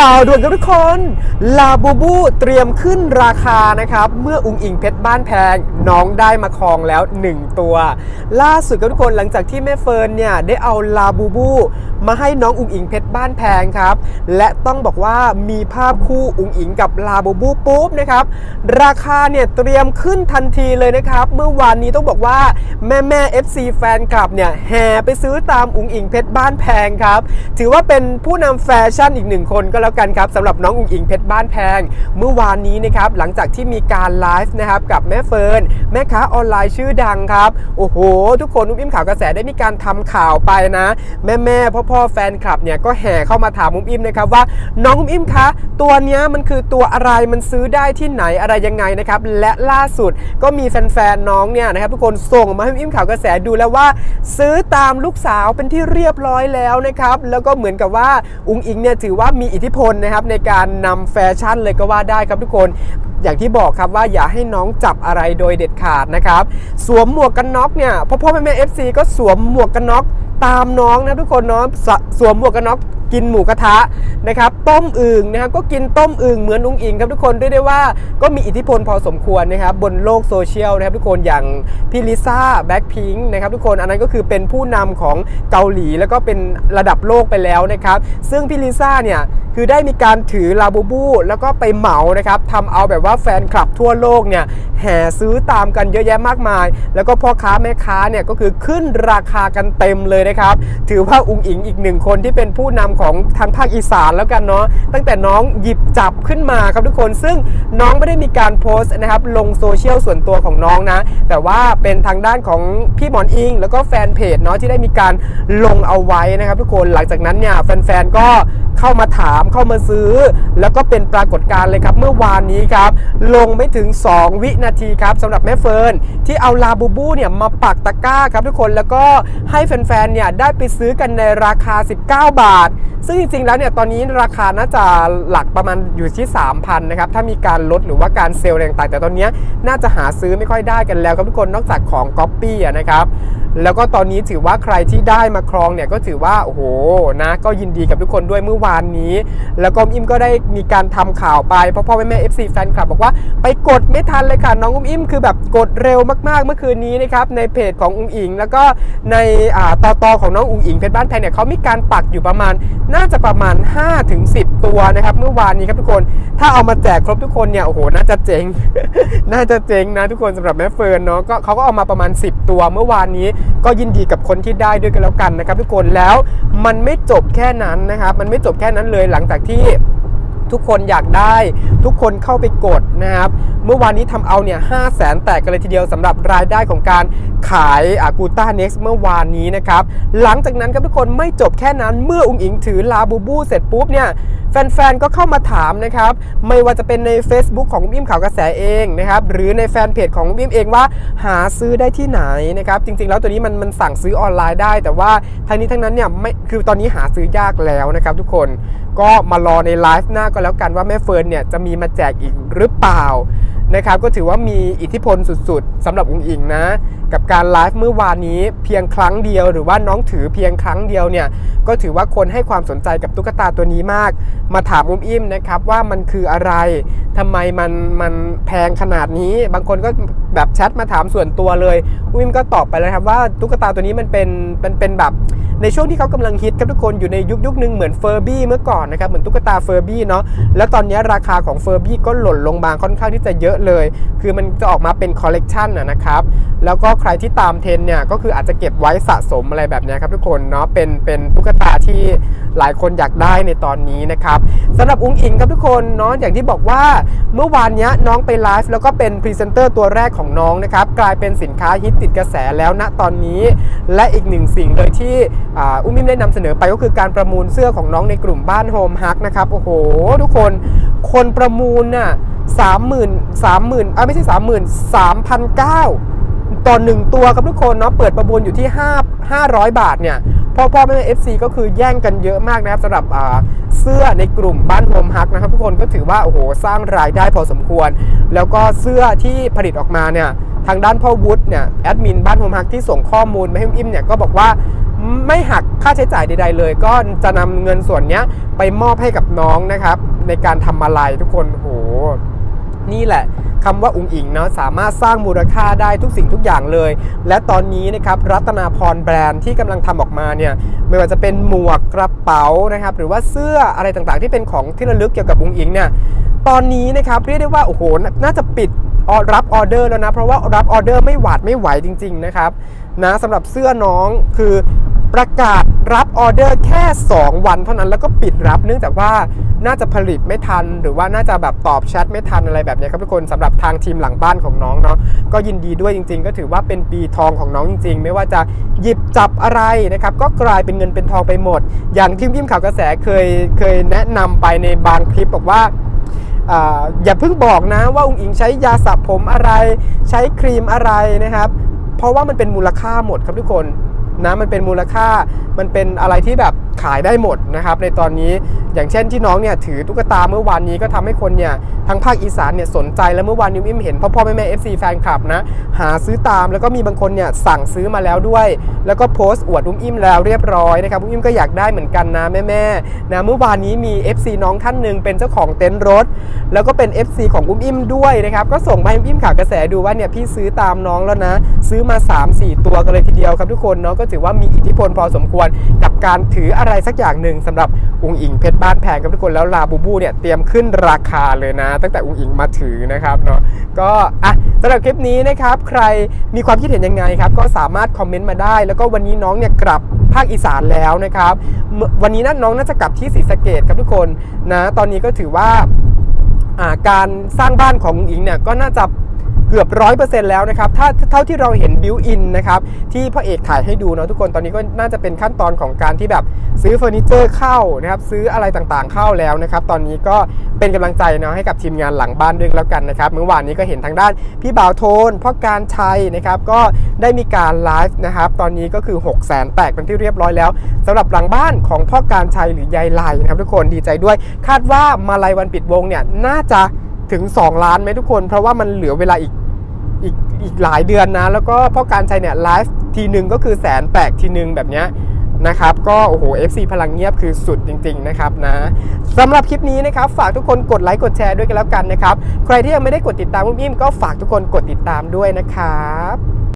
ข่าวด่วนครับทุกคน ลาบูบูเตรียมขึ้นราคานะครับ เมื่ออุงอิงเพชรบ้านแพงน้องได้มาครองแล้ว 1 ตัว ล่าสุดครับทุกคนหลังจากที่แม่เฟิร์นเนี่ยได้เอาลาบูบูมาให้น้องอุงอิงเพชรบ้านแพงครับ และต้องบอกว่ามีภาพคู่อุงอิงกับลาบูบูปุ๊บนะครับ ราคาเนี่ยเตรียมขึ้นทันทีเลยนะครับ เมื่อวานนี้ต้องบอกว่าแม่แม่ FC แฟนคลับเนี่ยแห่ไปซื้อตามอุงอิงเพชรบ้านแพงครับ ถือว่าเป็นผู้นำแฟชั่นอีกหนึ่งคนก็แล้วกันครับสำหรับน้องอุงอิงเพชรบ้านแพง เมื่อวานนี้นะครับหลังจากที่มีการไลฟ์นะครับกับแม่เฟิร์นแม่ค้าออนไลน์ชื่อดังครับโอ้โห ทุกคนอุ้มอิ่มข่าวกระแสได้มีการทำข่าวไปนะ แม่แม่พ่อพ่อแฟนคลับเนี่ยก็แห่เข้ามาถามอุ้มอิ่มนะครับว่าน้องอุ้มอิ่มคะตัวเนี้ยมันคือตัวอะไรมันซื้อได้ที่ไหนอะไรยังไงนะครับและล่าสุดก็มีแฟนๆน้องเนี่ยนะครับทุกคนส่งมาให้อุ้มอิ่มข่าวกระแสดูแล้วว่า ซื้อตามลูกสาวเป็นที่เรียบร้อยแล้วนะครับแล้วก็เหมือนกับว่าอุ้งอิงเนี่ยถือว่ามีอิทธิพลนะครับในการนำแฟชั่นเลยก็ว่าได้ครับทุกคนอย่างที่บอกครับว่าอย่าให้น้องจับอะไรโดยเด็ดขาดนะครับ สวมหมวกกันน็อกเนี่ยพ่อพ่อแม่แม่เอฟซีก็สวมหมวกกันน็อกตามน้องนะทุกคนเนาะสสวมหมวกกันน็อกกินหมูกระทะนะครับต้มอึ่งนะครับก็กินต้มอึ่งเหมือนนุ้งอิงครับทุกคนเรียได้ว่าก็มีอิทธิพลพอสมควรนะครับบนโลกโซเชียลนะครับทุกคนอย่างพี่ลิซ่าแบ็คพิงค์นะครับทุกคนอันนั้นก็คือเป็นผู้นำของเกาหลีแล้วก็เป็นระดับโลกไปแล้วนะครับ ซึ่งพี่ลิซ่าเนี่ย คือได้มีการถือลาบูบูแล้วก็ไปเหมานะครับทำเอาแบบว่าแฟนคลับทั่วโลกเนี่ยแห่ซื้อตามกันเยอะแยะมากมาย แล้วก็พ่อค้าแม่ค้าเนี่ยก็คือขึ้นราคากันเต็มเลยนะครับ ถือว่าอุงอิงอีกหนึ่งคนที่เป็นผู้นำของทางภาคอีสานแล้วกันเนาะตั้งแต่น้องหยิบจับขึ้นมาครับทุกคนซึ่งน้องไม่ได้มีการโพสต์นะครับลงโซเชียลส่วนตัวของน้องนะ แต่ว่าเป็นทางด้านของพี่หมอนอิง แล้วก็แฟนเพจเนาะที่ได้มีการลงเอาไว้นะครับทุกคนหลังจากนั้นเนี่ยแฟนๆก็เข้ามาถามเข้ามาซื้อ แล้วก็เป็นปรากฏการณ์เลยครับเมื่อวานนี้ครับ ลงไม่ถึง 2 วินาทีครับสำหรับแม่เฟิร์นที่เอาลาบูบูเนี่ยมาปักตะกร้าครับทุกคนแล้วก็ให้แฟนๆเนี่ยได้ไปซื้อกันในราคา 19 บาท ซึ่งจริงๆแล้วเนี่ยตอนนี้ราคาน่าจะหลักประมาณอยู่ที่ 3,000นะครับถ้ามีการลดหรือว่าการเซลล์ต่างๆ แต่ตอนนี้น่าจะหาซื้อไม่ค่อยได้กันแล้วครับทุกคนนอกจากของก๊อปปี้นะครับแล้วก็ตอนนี้ถือว่าใครที่ได้มาครองเนี่ยก็ถือว่าโอ้โหนะก็ยินดีกับทุกคนด้วยเมื่อวานนี้ แล้วก็อิมก็ได้มีการทำข่าวไปเพราะพ่อแม่แม่ FC แฟนคลับบอกว่าไปกดไม่ทันเลยค่ะน้องอุ้มอิมคือแบบกดเร็วมากๆเมื่อคืนนี้นะครับในเพจของอุ้งอิง แล้วก็ในอ่าต่อตอของน้องอุ้งอิงเพชรบ้านแพงเนี่ยเขามีการปักอยู่ประมาณน่าจะประมาณ 5-10 ตัวนะครับ เมื่อวานนี้ครับทุกคน ถ้าเอามาแจกครบทุกคนเนี่ย โอ้โห น่าจะเจ๋ง น่าจะเจ๋งนะทุกคนสำหรับแม่เฟิร์นเนาะ ก็เขาก็เอามาประมาณ 10 ตัวเมื่อวานนี้ ก็ยินดีกับคนที่ได้ด้วยกันแล้วกันนะครับ ทุกคน แล้วมันไม่จบแค่นั้นนะครับ มันไม่จบแค่นั้นเลยหลังจากที่ทุกคนอยากได้ทุกคนเข้าไปกดนะครับเมื่อวานนี้ทำเอาเนี่ยห้าแสนแตกกันเลยทีเดียวสำหรับรายได้ของการขายอากูต้าเน็กซ์เมื่อวานนี้นะครับ หลังจากนั้นครับทุกคนไม่จบแค่นั้นเมื่ออุงอิงถือลาบูบูเสร็จปุ๊บเนี่ยแฟนๆ ก็เข้ามาถามนะครับ ไม่ว่าจะเป็นใน Facebook ของอุ้มอิ่มข่าวกระแสเองนะครับหรือในแฟนเพจของอุ้มอิ่มเองว่าหาซื้อได้ที่ไหนนะครับจริงๆ แล้วตัวนี้มันมันสั่งซื้อออนไลน์ได้ แต่ว่าทั้งนี้ทั้งนั้นเนี่ยไม่คือตอนนี้หาซื้อยากแล้วนะครับทุกคนก็มารอในไลฟ์หน้าก็แล้วกันว่าแม่เฟิร์นเนี่ยจะมีมาแจกอีกหรือเปล่า นะครับก็ถือว่ามีอิทธิพลสุดๆสำหรับองค์อิงนะ กับการไลฟ์เมื่อวานนี้เพียงครั้งเดียว หรือว่าน้องถือเพียงครั้งเดียวเนี่ยก็ถือว่าคนให้ความสนใจกับตุ๊กตาตัวนี้มาก มาถามอุ้มอิ่มนะครับว่ามันคืออะไรทำไมมันมันแพงขนาดนี้ บางคนก็แบบแชทมาถามส่วนตัวเลยอุ้มอิ่มก็ตอบไปแล้วครับว่าตุ๊กตาตัวนี้มันเป็นเป็นเป็นแบบ ในช่วงที่เขากำลังฮิตครับทุกคนอยู่ในยุคยุคหนึ่งเหมือนเฟอร์บี้เมื่อก่อนนะครับเหมือนตุ๊กตาเฟอร์บี้เนาะแล้วตอนนี้ราคาของเฟอร์บี้ก็หล่นลงมาค่อนข้างที่จะเยอะเลย คือมันจะออกมาเป็นคอลเลกชันนะครับแล้วก็ใครที่ตามเทรนเนี่ยก็คืออาจจะเก็บไว้สะสมอะไรแบบนี้ครับทุกคนเนาะเป็นเป็นตุ๊กตาที่หลายคนอยากได้ในตอนนี้นะครับสำหรับอุ้งอิงครับทุกคนเนาะอย่างที่บอกว่าเมื่อวานนี้น้องไปไลฟ์แล้วก็เป็นพรีเซนเตอร์ตัวแรกของน้องนะครับกลายเป็นสินค้าฮิตติดกระแสแล้วณตอนนี้ และอีกหนึ่งสิ่งเลยที่อุ้มมิมได้นำเสนอไปก็คือการประมูลเสื้อของน้องในกลุ่มบ้านโฮมฮักนะครับ โอ้โห ทุกคนคนประมูลน่ะสามหมื่นสามหมื่นอะไม่ใช่สามหมื่นสามพันเก้าต่อหนึ่งตัวครับทุกคนเนาะเปิดประมูลอยู่ที่5 500 บาทเนี่ยพ่อพ่อแม่เอฟซีก็คือแย่งกันเยอะมากนะครับสำหรับเสื้อในกลุ่มบ้านโฮมฮักนะครับทุกคนก็ถือว่าโอ้โหสร้างรายได้พอสมควร แล้วก็เสื้อที่ผลิตออกมาเนี่ยทางด้านพ่อวุฒิเนี่ยแอดมินบ้านโฮมฮักที่ส่งข้อมูลมาให้อิ่มเนี่ยก็บอกว่า ไม่หักค่าใช้จ่ายใด ๆ เลย ก็จะนำเงินส่วนนี้ไปมอบให้กับน้องนะครับ ในการทำมาลัยทุกคนโหนี่แหละคำว่าอุงอิงเนาะสามารถสร้างมูลค่าได้ทุกสิ่งทุกอย่างเลย และตอนนี้นะครับรัตนาพรแบรนด์ที่กำลังทำออกมาเนี่ยไม่ว่าจะเป็นหมวกกระเป๋านะครับหรือว่าเสื้ออะไรต่างๆ ที่เป็นของที่ระลึกเกี่ยวกับอุงอิงเนี่ยตอนนี้นะครับเรียกได้ว่าโอ้โหน่าจะปิดรับออเดอร์แล้วนะเพราะว่ารับออเดอร์ไม่หวาดไม่ไหวจริง ๆนะครับนะสำหรับเสื้อน้องคือ ประกาศรับออเดอร์แค่ 2 วันเท่านั้นแล้วก็ปิดรับ เนื่องจากว่าน่าจะผลิตไม่ทัน หรือว่าน่าจะแบบตอบแชทไม่ทันอะไรแบบนี้ครับทุกคนสำหรับทางทีมหลังบ้านของน้องเนาะก็ยินดีด้วยจริง ๆ ก็ถือว่าเป็นปีทองของน้องจริง ๆ ไม่ว่าจะหยิบจับอะไรนะครับก็กลายเป็นเงินเป็นทองไปหมด อย่างที่พิมพ์ข่าวกระแสเคยเคยแนะนำไปในบางคลิปบอกว่าอ่าอย่าเพิ่งบอกนะว่าองค์อิงใช้ยาสระผมอะไร ใช้ครีมอะไรนะครับ เพราะว่ามันเป็นมูลค่าหมดครับทุกคน นะมันเป็นมูลค่ามันเป็นอะไรที่แบบขายได้หมดนะครับในตอนนี้ อย่างเช่นที่น้องเนี่ยถือตุ๊กตาเมื่อวานนี้ก็ทำให้คนเนี่ยทั้งภาคอีสานเนี่ยสนใจแล้วเมื่อวานนิวอิมเห็นพ่อพ่อแม่แม่เอฟซีแฟนคลับนะหาซื้อตามแล้วก็มีบางคนเนี่ยสั่งซื้อมาแล้วด้วย แล้วก็โพสต์อวดอุ้มอิมแล้วเรียบร้อยนะครับอุ้มอิมก็อยากได้เหมือนกันนะแม่แม่นะเมื่อวานนี้มี FC น้องท่านหนึ่งเป็นเจ้าของเต็นท์รถ แล้วก็เป็น FC ของอุ้มอิมด้วยนะครับก็ส่งมาให้อุ้มอิมข่าวกระแสดูว่าเนี่ยพี่ซื้อตามน้องแล้วนะ ซื้อมา 3-4 ตัวกันเลยทีเดียวครับทุกคนเนาะก็ถือว่ามีอิทธิพลพอสมควรกับการถืออะไรสักอย่างหนึ่งสำหรับอุงอิงเพชรบ้านแพงครับทุกคนแล้วลาบูบูเนี่ยเตรียมขึ้นราคาเลยนะ ตั้งแต่อุงอิงมาถือนะครับเนาะก็อะสำหรับคลิปนี้นะครับ ใครมีความคิดเห็นยังไงครับก็สามารถคอมเมนต์มาได้ แล้วก็วันนี้น้องเนี่ยกลับภาคอีสานแล้วนะครับ วันนี้นะน้องน่าจะกลับที่ศรีสะเกดครับทุกคนนะตอนนี้ก็ถือว่าการสร้างบ้านของอุ๋งอิงเนี่ยก็น่าจะเกือบร้อยเปอร์เซ็นต์แล้วนะครับ ถ้าเท่าที่เราเห็นบิวอินนะครับ ที่พ่อเอกถ่ายให้ดูเนาะทุกคน ตอนนี้ก็น่าจะเป็นขั้นตอนของการที่แบบ ซื้อเฟอร์นิเจอร์เข้านะครับซื้ออะไรต่างๆเข้าแล้วนะครับตอนนี้ก็เป็นกำลังใจเนาะให้กับทีมงานหลังบ้านด้วยแล้วกันนะครับเมื่อวานนี้ก็เห็นทางด้านพี่บ่าวโทนพ่อการชัยนะครับก็ได้มีการไลฟ์นะครับตอนนี้ก็คือ 6 0 0แสนแตกเป็นที่เรียบร้อยแล้วสำหรับหลังบ้านของพ่อการชัยหรือยายไลนะครับทุกคนดีใจด้วย คาดว่ามาลัยวันปิดวงเนี่ยน่าจะถึง 2 ล้านไหมทุกคน เพราะว่ามันเหลือเวลาอีกอีกอีกหลายเดือนนะ แล้วก็พ่อการชัยเนี่ยไลฟ์ทีหนึ่งก็คือแสนแตกทีหนึ่งแบบเนี้ย นะครับก็โอ้โห FC พลังเงียบคือสุดจริง ๆ นะครับนะสำหรับคลิปนี้นะครับฝากทุกคนกดไลค์กดแชร์ด้วยกันแล้วกันนะครับ ใครที่ยังไม่ได้กดติดตามมุ้มอิ่มก็ฝากทุกคนกดติดตามด้วยนะครับ